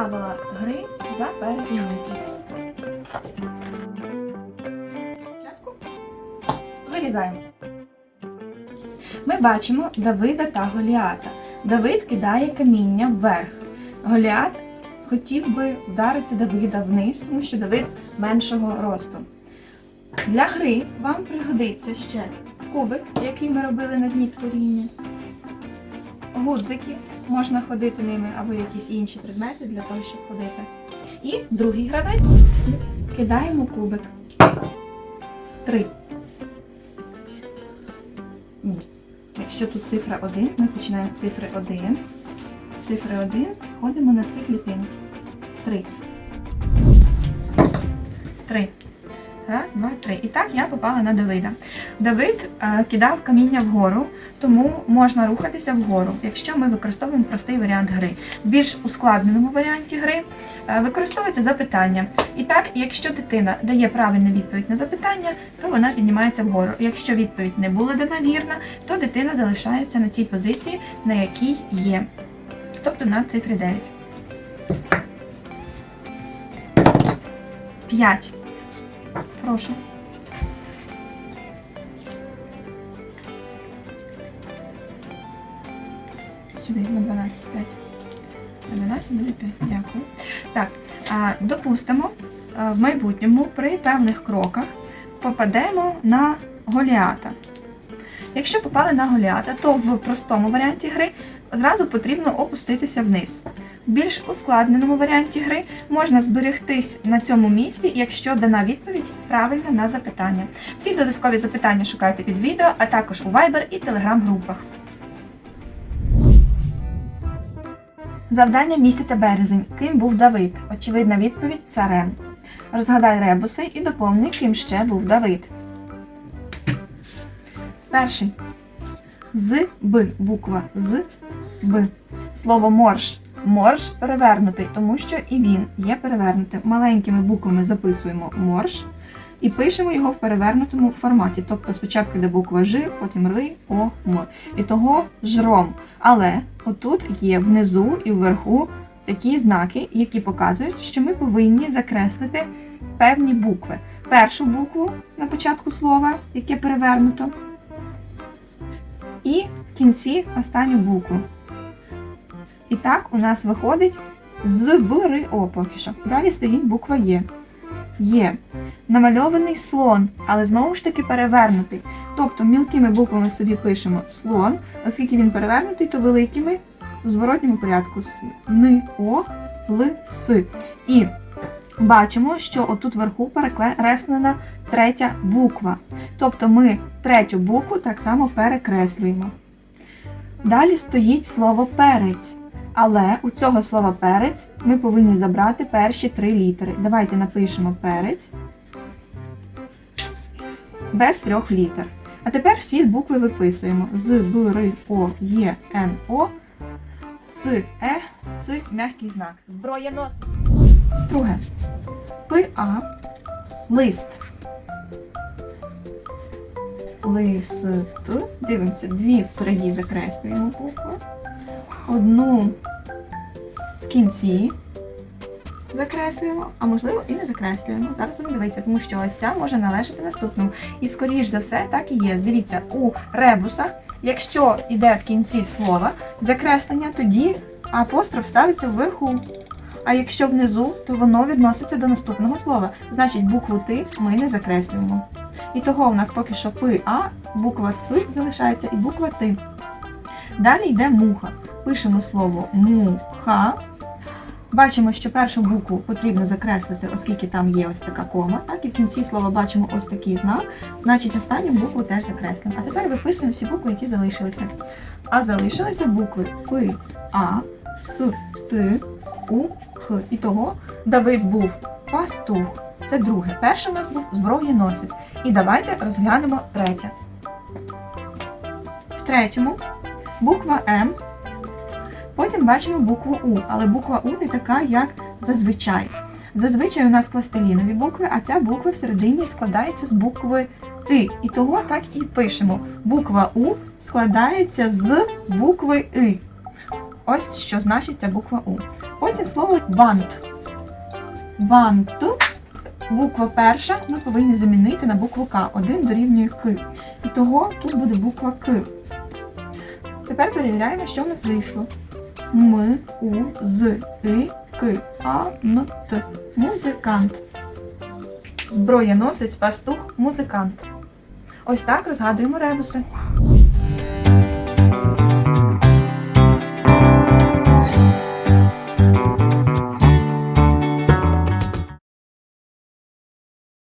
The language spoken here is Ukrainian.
Правила гри за березень місяць. Вирізаємо. Ми бачимо Давида та Голіата. Давид кидає каміння вверх. Голіат хотів би вдарити Давида вниз, тому що Давид меншого росту. Для гри вам пригодиться ще кубик, який ми робили на дні творіння, гудзики, можна ходити ними або якісь інші предмети для того, щоб ходити. І другий гравець кидаємо кубик. Три. Ні. Якщо тут цифра 1, ми починаємо з цифри 1. З цифри 1 ходимо на три клітинки. Три. Три. Раз, два, три. І так я попала на Давида. Давид е, кидав каміння вгору, тому можна рухатися вгору, якщо ми використовуємо простий варіант гри. В більш ускладненому варіанті гри е, використовується запитання. І так, якщо дитина дає правильну відповідь на запитання, то вона піднімається вгору. Якщо відповідь не була дана вірна, то дитина залишається на цій позиції, на якій є. Тобто на цифрі 9. 5. Прошу. Сюди на 12, 5. На 12 буде 5. Дякую. Так, допустимо, в майбутньому при певних кроках попадемо на Голіата. Якщо попали на Голіата, то в простому варіанті гри зразу потрібно опуститися вниз. Більш ускладненому варіанті гри можна зберегтись на цьому місці, якщо дана відповідь правильна на запитання. Всі додаткові запитання шукайте під відео, а також у Viber і Telegram групах. Завдання місяця березень. Ким був Давид? Очевидна відповідь царем. Розгадай ребуси і доповни, ким ще був Давид. Перший. З Б. Буква з Б. Слово морж. Морж перевернутий, тому що і він є перевернутим. Маленькими буквами записуємо морж і пишемо його в перевернутому форматі. Тобто спочатку йде буква Ж, потім Ри, О, Мор. І того жром. Але отут є внизу і вверху такі знаки, які показують, що ми повинні закреслити певні букви. Першу букву на початку слова, яке перевернуто, і в кінці останню букву. І так у нас виходить з Б, Ри, О поки що. Далі стоїть буква Є. Є. Намальований слон, але знову ж таки перевернутий. Тобто мілкими буквами собі пишемо слон, оскільки він перевернутий, то великими в зворотньому порядку С, Н, О, Л, С. І бачимо, що отут вверху перекреслена третя буква. Тобто ми третю букву так само перекреслюємо. Далі стоїть слово перець. Але у цього слова перець ми повинні забрати перші три літери. Давайте напишемо перець без трьох літер. А тепер всі букви виписуємо: з, Б, Р, О, Є, Н, О, С, Е, Ц, м'який знак. Зброєнос. Друге. П, А, лист. Лист. Дивимося, дві впереді закреслюємо букви. Одну в кінці закреслюємо, а можливо і не закреслюємо. Зараз будемо дивитися, тому що ось ця може належати наступному. І скоріш за все так і є. Дивіться, у ребусах, якщо йде в кінці слова закреслення, тоді апостроф ставиться вверху. А якщо внизу, то воно відноситься до наступного слова. Значить, букву Т ми не закреслюємо. І того у нас поки що П, А, буква С залишається і буква Т. Далі йде муха. Пишемо слово муха. Бачимо, що першу букву потрібно закреслити, оскільки там є ось така кома. Так, і в кінці слова бачимо ось такий знак. Значить, останню букву теж закреслимо. А тепер виписуємо всі букви, які залишилися. А залишилися букви П, А, С, Т, У, Х. І того Давид був пастух. Це друге. Перший у нас був зброєносець. І давайте розглянемо третє. В третьому буква М. Потім бачимо букву У, але буква У не така, як зазвичай. Зазвичай у нас пластилінові букви, а ця буква всередині складається з букви И. І того так і пишемо. Буква У складається з букви И. Ось що значить ця буква У. потім слово бант. Бант. Буква перша ми повинні замінити на букву К. Один дорівнює К. І того тут буде буква К. Тепер перевіряємо, що в нас вийшло. М, У, З, И, К, А, Н, Т. Музикант. Зброєносець, пастух, музикант. Ось так розгадуємо ребуси.